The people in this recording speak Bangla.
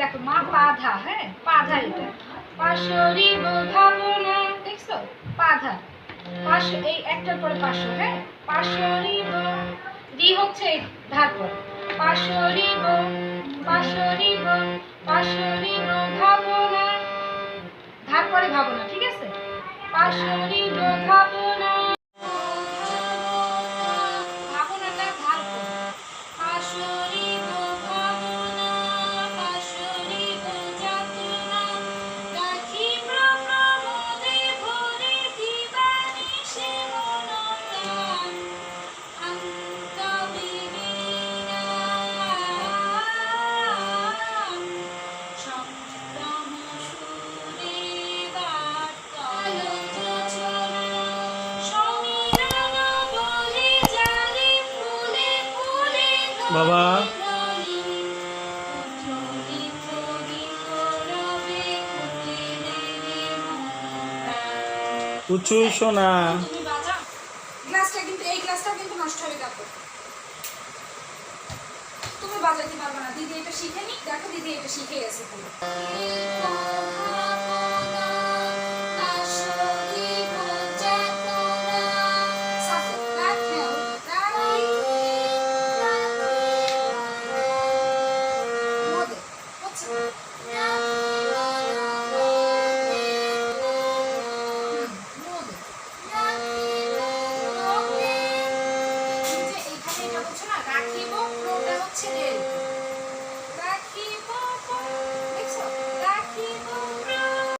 দেখো মা পাধা হ্যাঁ? পাধা এটা। পাশরি ভাবনা, দেখছ? পাধা পাশ, এই একটার পরে পাঁচশো হ্যাঁ? পাশরি রি হচ্ছে ধার পর। পাশরিব ভাবনা। ঠিক আছে? পাশরিব ভাবনা। বাবা। উঁচু সোনা। তুমি কিন্তু এই কিন্তু নষ্ট তুমি বাজাতে পারবে না। দিদি এটা শিখে নি দেখো দিদি এটা শিখে গেছে। পুরো